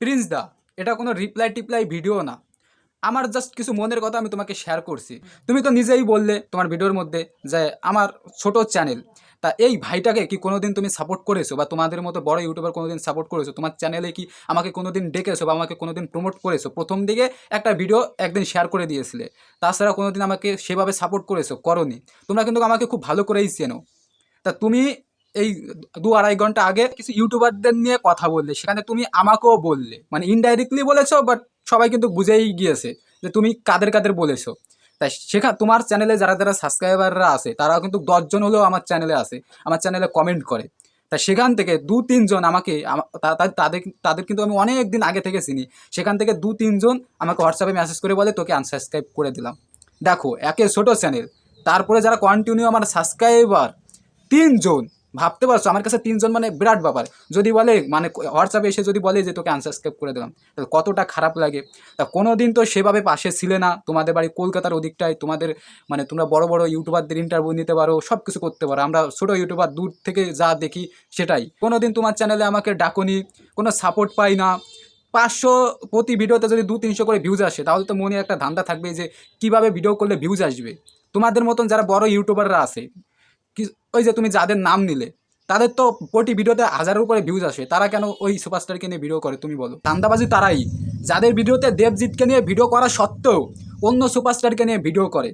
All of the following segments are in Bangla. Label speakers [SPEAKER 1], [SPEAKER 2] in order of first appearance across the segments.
[SPEAKER 1] প্রিন্স দা, এটা কোনো রিপ্লাই টিপ্লাই ভিডিও না। আমার জাস্ট কিছু মনের কথা আমি তোমাকে শেয়ার করছি। তুমি তো নিজেই বললে তোমার ভিডিওর মধ্যে যে আমার ছোট চ্যানেল তা এই ভাইটাকে কি কোনোদিন তুমি সাপোর্ট করেছ বা তোমাদের মতো বড় ইউটিউবার কোনোদিন সাপোর্ট করেছ? তোমার চ্যানেলে কি আমাকে কোনোদিন ডেকেছো বা আমাকে কোনোদিন প্রমোট করেছ? প্রথম দিকে একটা ভিডিও একদিন শেয়ার করে দিয়েছিলে। তাছাড়া কোনোদিন আমাকে সেভাবে সাপোর্ট করেছ? করনি। তোমরা কিন্তু আমাকে খুব ভালো করেই চেনো। তা তুমি এই দু আড়াই ঘণ্টা আগে কিছু ইউটিউবারদের নিয়ে কথা বললে, সেখানে তুমি আমাকেও বললে। মানে ইনডাইরেক্টলি বলেছ বাট সবাই কিন্তু বুঝেই গিয়েছে যে তুমি কাদের কাদের বলেছ। তাই সেখানে তোমার চ্যানেলে যারা যারা সাবস্ক্রাইবাররা আছে, তারাও কিন্তু দশজন হলেও আমার চ্যানেলে আছে, আমার চ্যানেলে কমেন্ট করে। তা সেখান থেকে দু তিনজন আমাকে তাদের তাদের কিন্তু আমি অনেক দিন আগে থেকে চিনি। সেখান থেকে দু তিনজন আমাকে হোয়াটসঅ্যাপে মেসেজ করে বলে, তোকে আনসাবস্ক্রাইব করে দিলাম। দেখো একে ছোট চ্যানেল তারপরে যারা কন্টিনিউ আমার সাবস্ক্রাইবার তিনজন ভাবতে পারছ? আমার কাছে তিনজন মানে বিরাট ব্যাপার। যদি বলে মানে হোয়াটসঅ্যাপে এসে যদি বলে যে, তোকে আনসাবস্ক্রাইব করে দিলাম। তাহলে কতটা খারাপ লাগে? তা কোনো দিন তো সেভাবে পাশে ছিলে না। তোমাদের বাড়ি কলকাতার ওদিকটায় তোমাদের মানে তোমরা বড় বড় ইউটিউবারদের ইন্টারভিউ নিতে পারো সব কিছু করতে পারো। আমরা ছোটো ইউটিউবার দূর থেকে যা দেখি সেটাই। কোনো দিন তোমার চ্যানেলে আমাকে ডাকনি, কোনো সাপোর্ট পাই না। পাঁচশো প্রতি ভিডিওতে যদি দু তিনশো করে ভিউজ আসে, তাহলে তো মনে একটা ধান্দা থাকবে যে, কীভাবে ভিডিও করলে ভিউজ আসবে? তোমাদের মতন যারা বড় ইউটিউবাররা আছে ওই যে তুমি যাদের নাম নিলে, তাদের তো প্রতি ভিডিওতে হাজারের উপরে ভিউজ আসে, তারা কেন ওই সুপারস্টারকে নিয়ে ভিডিও করে, তুমি বলো। দান্দাবাজি তারাই। যাদের ভিডিওতে দেবজিৎকে নিয়ে ভিডিও করা সত্ত্বেও অন্য সুপারস্টারকে নিয়ে ভিডিও করে।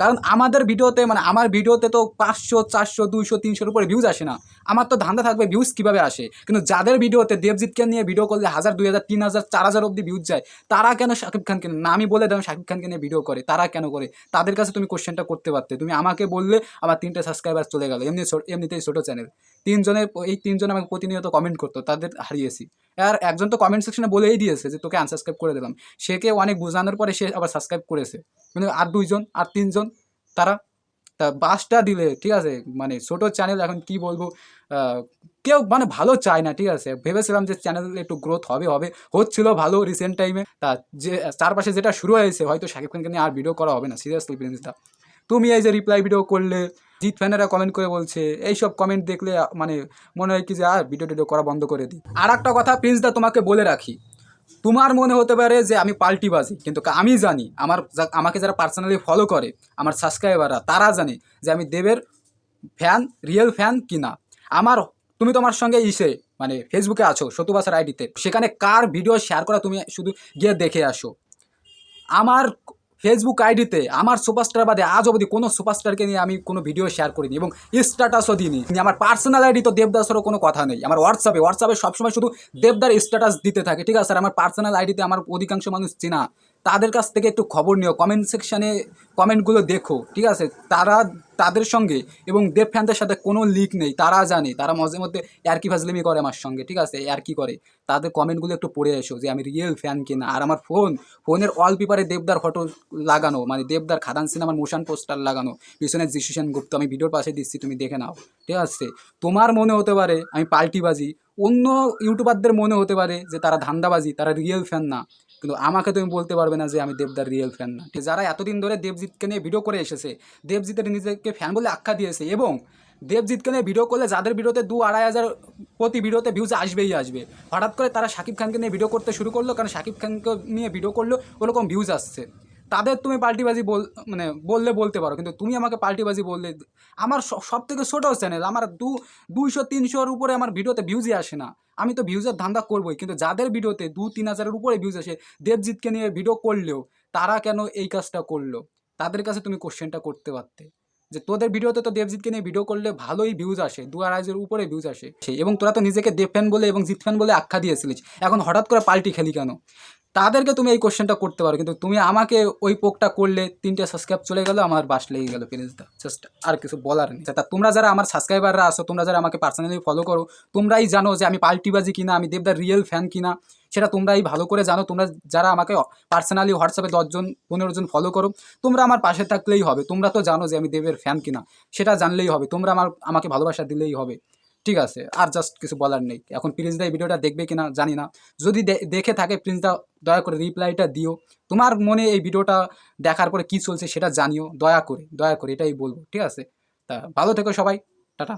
[SPEAKER 1] কারণ আমাদের ভিডিওতে মানে আমার ভিডিওতে তো পাঁচশো, চারশো, দুইশো, তিনশোর উপরে ভিউজ আসে না। আমার তো ধান্দা থাকবে ভিউজ কীভাবে আসে? কিন্তু যাদের ভিডিওতে দেবজিৎকে নিয়ে ভিডিও করলে হাজার, দুই হাজার, তিন হাজার, চার হাজার অব্দি ভিউজ যায়, তারা কেন শাকিব খানকে না আমি বলে দিলাম শাকিব খানকে নিয়ে ভিডিও করে, তারা কেন করে? তাদের কাছে তুমি কোশ্চেনটা করতে পারতে। তুমি আমাকে বললে আমার তিনটে সাবস্ক্রাইবার চলে গেল, এমনি এমনিতেই ছোটো চ্যানেল তিনজনের, এই তিনজন আমাকে প্রতিনিয়ত কমেন্ট করতো, তাদের হারিয়েছি। আর একজন তো কমেন্ট সেকশনে বলেই দিয়েছে যে তোকে আনসাবস্ক্রাইব করে দিলাম। সেকে অনেক বোঝানোর পরে সে আবার সাবস্ক্রাইব করেছে। কিন্তু আর দুইজন, আর তিনজন, তারা তা বাসটা দিলে, ঠিক আছে? মানে ছোটো চ্যানেল এখন কি বলব? কেউ মানে ভালো চায় না, ঠিক আছে? ভেবেছিলাম যে চ্যানেল একটু গ্রোথ হবে হবে। হচ্ছিল ভালো রিসেন্ট টাইমে তা যে, চারপাশে যেটা শুরু হয়েছে, হয়তো শাকিব খানকে নিয়ে আর ভিডিও করা হবে না সিরিয়াসলি প্রিন্সদা তুমি এই যে রিপ্লাই ভিডিও করলে, জিৎ ফ্যানেরা কমেন্ট করে বলছে, এইসব কমেন্ট দেখলে মানে মনে হয় কি যে আর ভিডিও টিডিও করা বন্ধ করে দিই। আর একটা কথা প্রিন্সদা তোমাকে বলে রাখি, তোমার মনে হতে পারে যে, আমি পাল্টিবাজি, কিন্তু কা- আমি জানি, আমার আমাকে যারা পার্সোনালি ফলো করে, আমার সাবস্ক্রাইবাররা তারা জানে যে, আমি দেবের ফ্যান রিয়েল ফ্যান কিনা। আমার, তুমি তোমার সঙ্গে ইসে মানে ফেসবুকে আছো সতুবাসার আইডিতে সেখানে কার ভিডিও শেয়ার করা তুমি শুধু গিয়ে দেখে আসো। আমার ফেসবুক আইডিতে আমার সুপারস্টার বাদে আজ অবধি কোনো সুপারস্টারকে নিয়ে আমি কোনো ভিডিও শেয়ার করিনি এবং স্ট্যাটাসও দিইনি। আমার পার্সোনাল আইডি তো দেবদাসেরও কোনো কথা নেই। আমার হোয়াটসঅ্যাপে হোয়াটসঅ্যাপে সবসময় শুধু দেবদার স্ট্যাটাস দিতে থাকে। ঠিক আছে স্যার আমার পার্সোনাল আইডিতে আমার অধিকাংশ মানুষ চেনা। তাদের কাছ থেকে একটু খবর নিও কমেন্ট সেকশানে কমেন্টগুলো দেখো, ঠিক আছে? তারা তাদের সঙ্গে এবং দেব ফ্যানদের সাথে কোনো লিক নেই, তারা জানে, তারা মাঝে মধ্যে ইয়ার্কি ফাজলিমি করে আমার সঙ্গে, ঠিক আছে? ইয়ার্কি করে? তাদের কমেন্টগুলো একটু পড়ে এসো যে আমি রিয়েল ফ্যান কিনা। আর আমার ফোন ফোনের ওয়ালপেপারে দেবদার ফটো লাগানো মানে দেবদার খাদান সিনেমার মোশন পোস্টার লাগানো, পিছনে জিসুশন গুপ্ত, আমি ভিডিওর পাশে দিচ্ছি, তুমি দেখে নাও, ঠিক আছে? তোমার মনে হতে পারে আমি পাল্টিবাজি, অন্য ইউটিউবারদের মনে হতে পারে যে তারা ধান্দাবাজি, তারা রিয়েল ফ্যান না। কিন্তু আমাকে তুমি বলতে পারবে না যে আমি দেবদার রিয়েল ফ্যান না। যারা এতদিন ধরে দেবজিৎকে নিয়ে ভিডিও করে এসেছে দেবজিতের নিজেকে ফ্যান বলে আখ্যা দিয়েছে এবং দেবজিৎকে নিয়ে ভিডিও করলে যাদের ভিডিওতে দু আড়াই হাজার প্রতি ভিডিওতে ভিউজ আসবেই আসবে। হঠাৎ করে তারা শাকিব খানকে নিয়ে ভিডিও করতে শুরু করল, কারণ শাকিব খানকে নিয়ে ভিডিও করল ওরকম ভিউজ আসছে। তাদের তুমি পাল্টিবাজি বল মানে বললে বলতে পারো, কিন্তু তুমি আমাকে পাল্টিবাজি বললে, আমার সব থেকে ছোটো চ্যানেল আমার দু, দুইশো, তিনশোর উপরে আমার ভিডিওতে ভিউজই আসে না। আমি তো ভিউজের ধান্দা করবোই, কিন্তু যাদের ভিডিওতে দু, তিন হাজারের উপরে ভিউজ আসে, দেবজিৎকে নিয়ে ভিডিও করলেও তারা কেন এই কাজটা করল? তাদের কাছে তুমি কোশ্চেনটা করতে পারতে। যে তোদের ভিডিওতে তো দেবজিৎকে নিয়ে ভিডিও করলে ভালোই ভিউজ আসে, দু আড়াইজের উপরে ভিউজ আসে। এবং তোরা তো নিজেকে দেব ফ্যান বলে এবং জিৎ ফ্যান বলে আখ্যা দিয়েছিলিস, এখন হঠাৎ করে পাল্টি খেলি কেন? তাদেরকে তুমি এই কোশ্চেনটা করতে পারো, কিন্তু তুমি আমাকে ওই পোকটা করলে তিনটে সাবস্ক্রাইব চলে গেলো, আমার বাস লেগে গেলো প্লিজদা জাস্ট আর কিছু বলার নেই। তা তোমরা যারা আমার সাবস্ক্রাইবাররা আসো তোমরা যারা আমাকে পার্সোনালি ফলো করো, তোমরাই জানো যে আমি পাল্টিবাজি কিনা, আমি দেবদার রিয়েল ফ্যান কিনা, সেটা তোমরাই ভালো করে জানো। তোমরা যারা আমাকে পার্সোনালি হোয়াটসঅ্যাপে দশজন পনেরো জন ফলো করো, তোমরা আমার পাশে থাকলেই হবে। তোমরা তো জানো যে আমি দেবের ফ্যান কিনা, সেটা জানলেই হবে। তোমরা আমার, আমাকে ভালোবাসা দিলেই হবে। ঠিক আছে, আর জাস্ট কিছু বলার নেই। এখন প্রিন্সদা এই ভিডিওটা দেখবে কিনা জানি না। যদি দেখে থাকে প্রিন্সদা দয়া করে রিপ্লাইটা দিও। তোমার মনে এই ভিডিওটা দেখার পরে কি চলছে সেটা জানিও। দয়া করে দয়া করে এটাই বলব, ঠিক আছে? তা ভালো থেকো সবাই, টাটা।